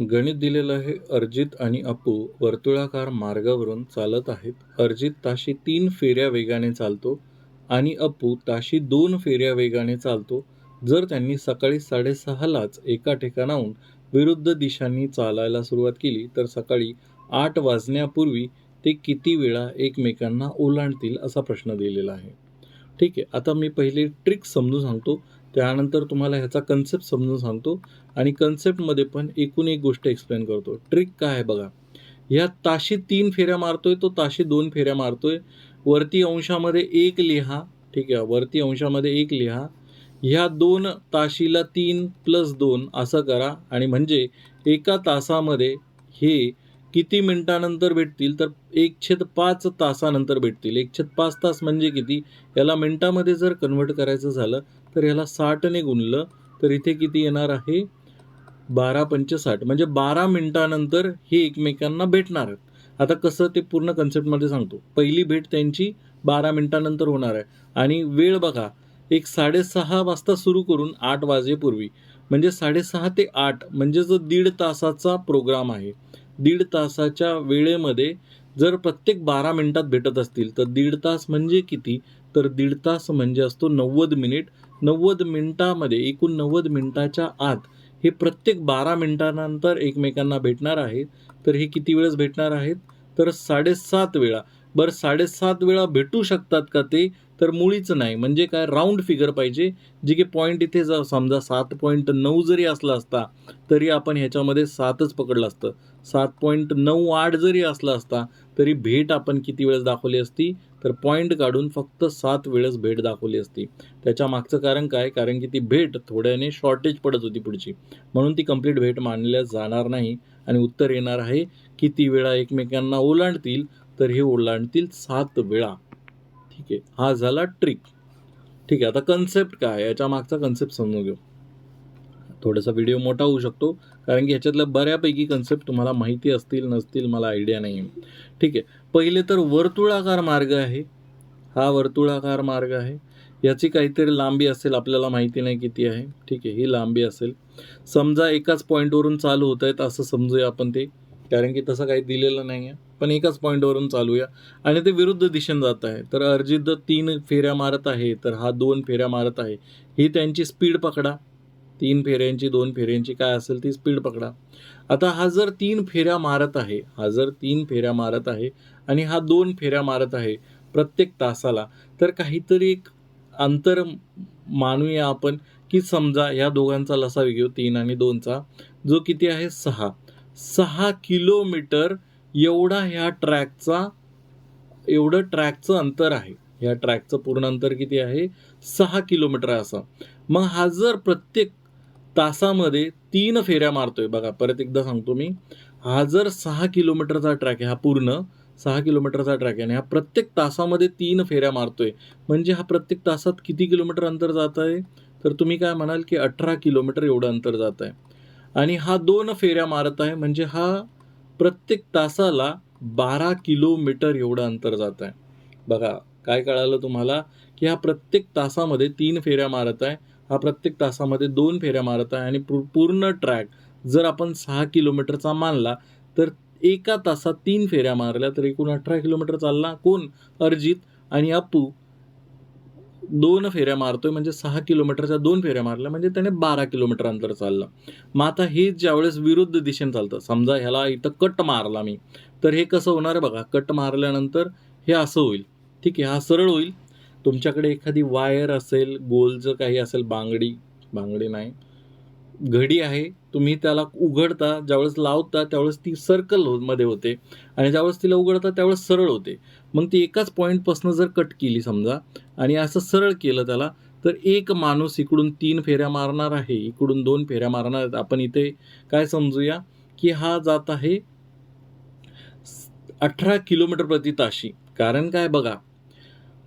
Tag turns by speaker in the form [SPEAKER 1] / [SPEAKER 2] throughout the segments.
[SPEAKER 1] गणित दिलेलं आहे अर्जित आणि अपू वर्तुळाकार मार्गावरून चालत आहेत. अर्जित ताशी तीन फेऱ्या वेगाने चालतो आणि अपू ताशी दोन फेऱ्या वेगाने चालतो. जर त्यांनी सकाळी साडेसहालाच एका ठिकाणाहून विरुद्ध दिशांनी चालायला सुरुवात केली तर सकाळी आठ वाजण्यापूर्वी ते किती वेळा एकमेकांना ओलांडतील असा प्रश्न दिलेला आहे. ठीक आहे आता मी पहिले ट्रिक समजून सांगतो. त्यानंतर तुम्हाला ह्याचा कन्सेप्ट समजून सांगतो आणि कन्सेप्टमध्ये पण एकूण एक गोष्ट एक्सप्लेन करतो. ट्रिक काय आहे बघा. ह्या ताशी तीन फेऱ्या मारतोय तो ताशी दोन फेऱ्या मारतोय. वरती अंशामध्ये एक लिहा ठीक आहे वरती अंशामध्ये एक लिहा. ह्या दोन ताशीला तीन प्लस दोन असं करा. आणि म्हणजे एका तासामध्ये हे किती मिनिटानंतर भेटतील? तर एक छेद पाच तासानंतर भेटतील. एक छेद पाच तास म्हणजे किती? याला मिनटामध्ये जर कन्व्हर्ट करायचं झालं तर ह्याला साठने गुणलं तर इथे किती येणार आहे? बारा पंच साठ म्हणजे बारा मिनिटानंतर हे एकमेकांना भेटणार आहेत. आता कसं ते पूर्ण कन्सेप्टमध्ये सांगतो. पहिली भेट त्यांची बारा मिनिटानंतर होणार आहे. आणि वेळ बघा एक साडेसहा वाजता सुरू करून आठ वाजेपूर्वी. म्हणजे साडेसहा ते आठ म्हणजे जो दीड तासाचा प्रोग्राम आहे. दीड तासाच्या वेळेमध्ये जर प्रत्येक बारा मिनिटात भेटत असतील तर दीड तास म्हणजे किती? तर दीड तास म्हणजे असतो नव्वद मिनिट. नव्वद मिनिटामध्ये एकूण नव्वद मिनिटाच्या आत हे प्रत्येक बारा मिनिटानंतर एकमेकांना भेटणार आहे तर हे किती वेळेस भेटणार आहेत? तर साडेसात वेळा. बरं साडेसात वेळा भेटू शकतात का ते? तर मुळीच नाही. म्हणजे काय राऊंड फिगर पाहिजे जे की पॉईंट इथे जर समजा सात पॉईंट नऊ जरी असला असता तरी आपण ह्याच्यामध्ये सातच पकडलं असतं. सात पॉईंट नऊ आठ जरी असला असता तरी भेट आपण किती वेळेस दाखवली असती? तर पॉईंट काढून फक्त सात वेळेस भेट दाखवली असती. त्याच्या मागचं कारण काय? कारण की ती भेट थोड्याने शॉर्टेज पडत होती पुढची. म्हणून ती कंप्लीट भेट मानल्या जाणार नाही. आणि उत्तर येणार आहे किती वेळा एकमेकांना ओलांडतील तर हे ओलांडतील सात वेळा. ठीक आहे. हा झाला ट्रिक ठीक आहे. आता कन्सेप्ट काय? याच्या मागचा कन्सेप्ट समजून घेऊ. थोडासा व्हिडिओ मोठा होऊ शकतो. कारण की ह्याच्यातल्या बऱ्यापैकी कन्सेप्ट तुम्हाला माहिती असतील नसतील मला आयडिया नाही आहे ठीक आहे. पहिले तर वर्तुळाकार मार्ग आहे. हा वर्तुळाकार मार्ग आहे. याची काहीतरी लांबी असेल आपल्याला माहिती नाही किती आहे. ठीक आहे. ही लांबी असेल. समजा एकाच पॉईंटवरून चालू होत आहेत असं समजूया आपण ते. कारण की तसं काही दिलेलं नाही आहे पण एकाच पॉईंटवरून चालूया. आणि ते विरुद्ध दिशेने जात आहे. तर अर्जित तीन फेऱ्या मारत आहे. तर हा दोन फेऱ्या मारत आहे. ही त्यांची स्पीड पकडा. तीन फेऱ्यांची दोन फेऱ्यांची काय असेल ती स्पीड पकडा. आता हा जर तीन फेऱ्या मारत आहे हा जर तीन फेऱ्या मारत आहे आणि हा दोन फेऱ्या मारत आहे प्रत्येक तासाला तर काहीतरी एक अंतर मानूया आपण की समजा या दोघांचा लसा घेऊ तीन आणि दोनचा जो किती आहे? सहा. सहा किलोमीटर एवढा ह्या ट्रॅकचा एवढं ट्रॅकचं अंतर आहे. ह्या ट्रॅकचं पूर्ण अंतर किती आहे? सहा किलोमीटर असं. मग हा जर प्रत्येक तासामध्ये तीन फेऱ्या मारतोय बघा परत एकदा सांगतो मी. हा जर सहा किलोमीटरचा ट्रॅक आहे हा पूर्ण सहा किलोमीटरचा ट्रॅक आहे आणि हा प्रत्येक तासामध्ये तीन फेऱ्या मारतोय म्हणजे हा प्रत्येक तासात किती किलोमीटर अंतर जात आहे? तर तुम्ही काय म्हणाल की अठरा किलोमीटर एवढं अंतर जात आहे. आणि हा दोन फेऱ्या मारत आहे म्हणजे हा प्रत्येक तासाला बारा किलोमीटर एवढं अंतर जात आहे बघा काय कळालं तुम्हाला? की हा प्रत्येक तासामध्ये तीन फेऱ्या मारत आहे. हा प्रत्येक तासामध्ये दोन फेऱ्या मारत आहे आणि पूर्ण ट्रॅक जर आपण सहा किलोमीटरचा मानला तर एका तासात तीन फेऱ्या मारल्या तर एकूण अठरा किलोमीटर चालला. कोण? अर्जित आणि अप्पू दोन फेऱ्या मारतोय म्हणजे सहा किलोमीटरच्या दोन फेऱ्या मारल्या म्हणजे त्याने बारा किलोमीटर अंतर चाललं. मग आता हे ज्यावेळेस विरुद्ध दिशेने चालतं समजा ह्याला इथं कट मारला मी तर हे कसं होणार आहे बघा कट मारल्यानंतर हे असं होईल. ठीक आहे हा सरळ होईल. तुमच्याकडे एखादी वायर असेल गोलचं काही असेल बांगडी बांगडी नाही घडी आहे तुम्ही त्याला उघडता ज्यावेळेस लावता त्यावेळेस ती सर्कलमध्ये होते. आणि ज्यावेळेस तिला उघडता त्यावेळेस सरळ होते. मग ती एकाच पॉईंटपासून जर कट केली समजा आणि असं सरळ केलं त्याला तर एक माणूस इकडून तीन फेऱ्या मारणार आहे. इकडून दोन फेऱ्या मारणार आहेत. आपण इथे काय समजूया? की हा जात आहे अठरा किलोमीटर प्रति ताशी. कारण काय बघा?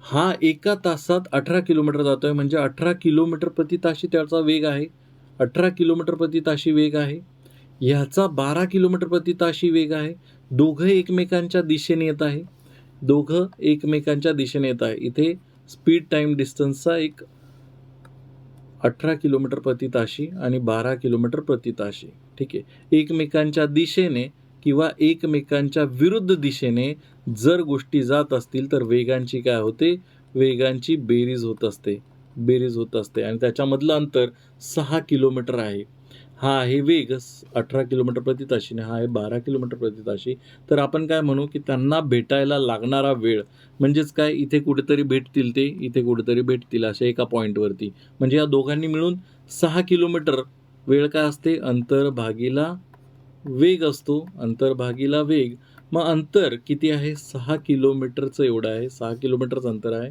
[SPEAKER 1] हा एका तासात अठरा किलोमीटर जातोय. म्हणजे अठरा किलोमीटर प्रति ताशी त्याचा वेग आहे. अठरा किलोमीटर प्रति ताशी वेग आहे. ह्याचा बारा किलोमीटर प्रति ताशी वेग आहे. दोघं एकमेकांच्या दिशेने येत आहे. दोघं एकमेकांच्या दिशेने येत आहे. इथे स्पीड टाईम डिस्टन्सचा एक अठरा किलोमीटर प्रति ताशी आणि बारा किलोमीटर प्रति ताशी. ठीक आहे? एकमेकांच्या दिशेने किंवा एकमेकांच्या विरुद्ध दिशेने जर गोष्टी जात असतील तर वेगांची काय होते? वेगांची बेरीज होत असते. बेरीज होत असते आणि त्याच्यामधलं अंतर सहा किलोमीटर आहे. हा आहे वेग अठरा किलोमीटर प्रति ताशीने हा आहे बारा किलोमीटर प्रति ताशी तर आपण काय म्हणू की त्यांना भेटायला लागणारा वेळ म्हणजेच काय? इथे कुठेतरी भेटतील ते इथे कुठेतरी भेटतील अशा एका पॉईंटवरती म्हणजे या दोघांनी मिळून सहा किलोमीटर वेळ काय असते? अंतर भागीला वेग असतो. अंतर भागीला वेग. मग अंतर किती आहे? सहा किलोमीटरचं एवढं आहे. सहा किलोमीटरचं अंतर आहे.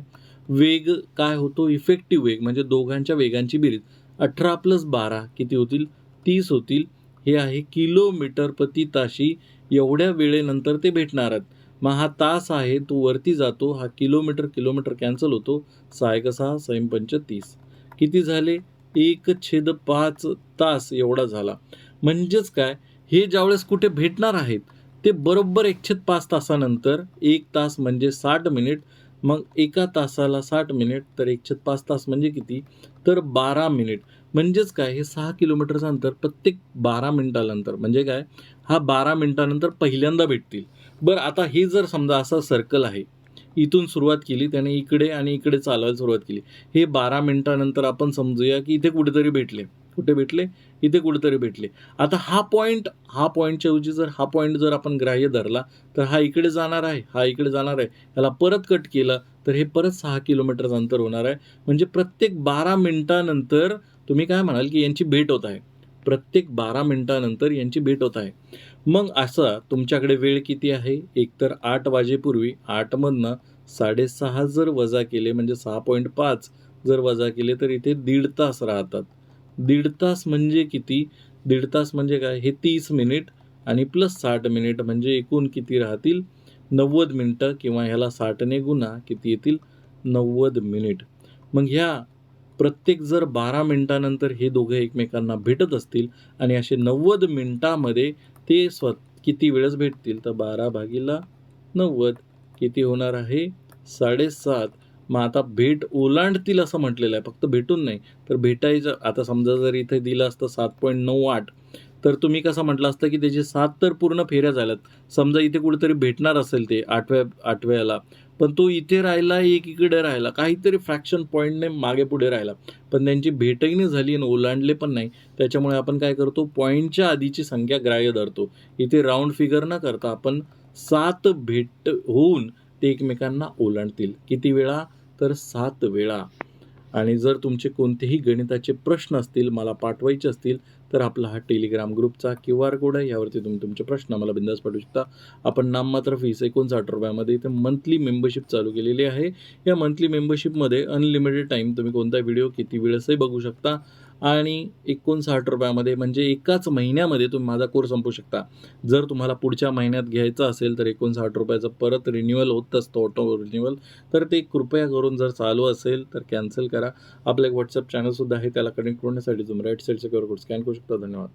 [SPEAKER 1] वेग काय होतो? इफेक्टिव्ह वेग म्हणजे दोघांच्या वेगांची बेरीज. अठरा प्लस बारा किती होतील? तीस होतील. हे आहे किलोमीटर प्रति ताशी एवढ्या वेळेनंतर ते भेटणार आहेत. मग हा तास आहे तो वरती जातो हा किलोमीटर किलोमीटर कॅन्सल होतो. सहा एक सहा सैम तीस. किती झाले? एक छेद पाच तास एवढा झाला. म्हणजेच काय? हे ज्यावेळेस कुठे भेटणार आहेत ते बरोबर एकशे पाच तासानंतर एक तास म्हणजे साठ मिनिट मग एका तासाला साठ मिनिट तर एकशे पाच तास म्हणजे किती? तर बारा मिनिट. म्हणजेच काय? हे सहा किलोमीटरचं अंतर प्रत्येक बारा मिनिटानंतर. म्हणजे काय? हा बारा मिनिटानंतर पहिल्यांदा भेटतील. बरं आता हे जर समजा असा सर्कल आहे इथून सुरुवात केली त्याने इकडे आणि इकडे चालवायला सुरुवात केली. हे बारा मिनिटानंतर आपण समजूया की इथे कुठेतरी भेटले. कुठे भेटले? इथे कुठेतरी भेटले. आता हा पॉईंट हा पॉईंटच्या ऐवजी जर हा पॉईंट जर आपण ग्राह्य धरला तर हा इकडे जाणार आहे हा इकडे जाणार आहे. याला परत कट केलं तर हे परत सहा किलोमीटरचं अंतर होणार आहे. म्हणजे प्रत्येक बारा मिनिटानंतर तुम्ही काय म्हणाल की यांची भेट होत आहे? प्रत्येक बारा मिनिटानंतर यांची भेट होत आहे. मग असं तुमच्याकडे वेळ किती आहे? एकतर आठ वाजेपूर्वी आठमधनं साडेसहा जर वजा केले म्हणजे सहा पॉईंट पाच जर वजा केले तर इथे दीड तास राहतात. दीड तास म्हणजे किती? दीड तास म्हणजे काय? हे तीस मिनिट आणि प्लस साठ मिनिट म्हणजे एकूण किती राहतील? नव्वद मिनटं किंवा ह्याला साठने गुन्हा किती येतील? नव्वद मिनिट. मग ह्या प्रत्येक जर बारा मिनटानंतर हे दोघं एकमेकांना भेटत असतील आणि असे नव्वद मिनटामध्ये ते स्व किती वेळेस भेटतील? तर बारा भागीला नव्वद. किती होणार आहे? साडेसात. मग आता भेट ओलांडतील असं म्हटलेलं आहे. फक्त भेटून नाही तर भेटायचं आता समजा जर इथे दिलं असतं सात पॉईंट नऊ आठ तर तुम्ही कसं म्हटलं असतं की त्याचे सात तर पूर्ण फेऱ्या झाल्यात. समजा इथे कुठेतरी भेटणार असेल ते आठव्या आठव्याला पण तो इथे राहिला एक इकडे राहिला काहीतरी फ्रॅक्शन पॉईंटने मागे पुढे राहिला. पण त्यांची भेटही नाही झाली आणि ओलांडले पण नाही. त्याच्यामुळे आपण काय करतो? पॉईंटच्या आधीची संख्या ग्राह्य धरतो. इथे राऊंड फिगर न करता आपण सात भेट होऊन ते एकमेकांना ओलांडतील. किती वेळा? तर सात वेळा. आणि जर तुमचे कोणतेही गणिताचे प्रश्न असतील मला पाठवायचे असतील तर आपला हा टेलिग्राम ग्रुपचा क्यू आर कोड आहे. यावरती तुम्ही तुमचे प्रश्न मला बिंदास पाठवू शकता. आपण नाममात्र फीस एकोणसाठ रुपयामध्ये इथे मंथली मेंबरशिप चालू केलेली आहे. या मंथली मेंबरशिपमध्ये अनलिमिटेड टाईम तुम्ही कोणता व्हिडिओ किती वेळेसही बघू शकता. आणि एकोणसाठ रुपयामध्ये म्हणजे एकाच महिन्यामध्ये तुम्ही माझा कोर्स संपू शकता. जर तुम्हाला पुढच्या महिन्यात घ्यायचा असेल तर एकोणसाठ रुपयाचं परत रिन्युअल होत असतं ऑटो रिन्युअल तर ते कृपया करून जर चालू असेल तर कॅन्सल करा. आपलं एक व्हॉट्सअप चॅनलसुद्धा आहे त्याला कनेक्ट होण्यासाठी तुम्ही राईट साईडचे क्यू कोड स्कॅन करू शकता. धन्यवाद.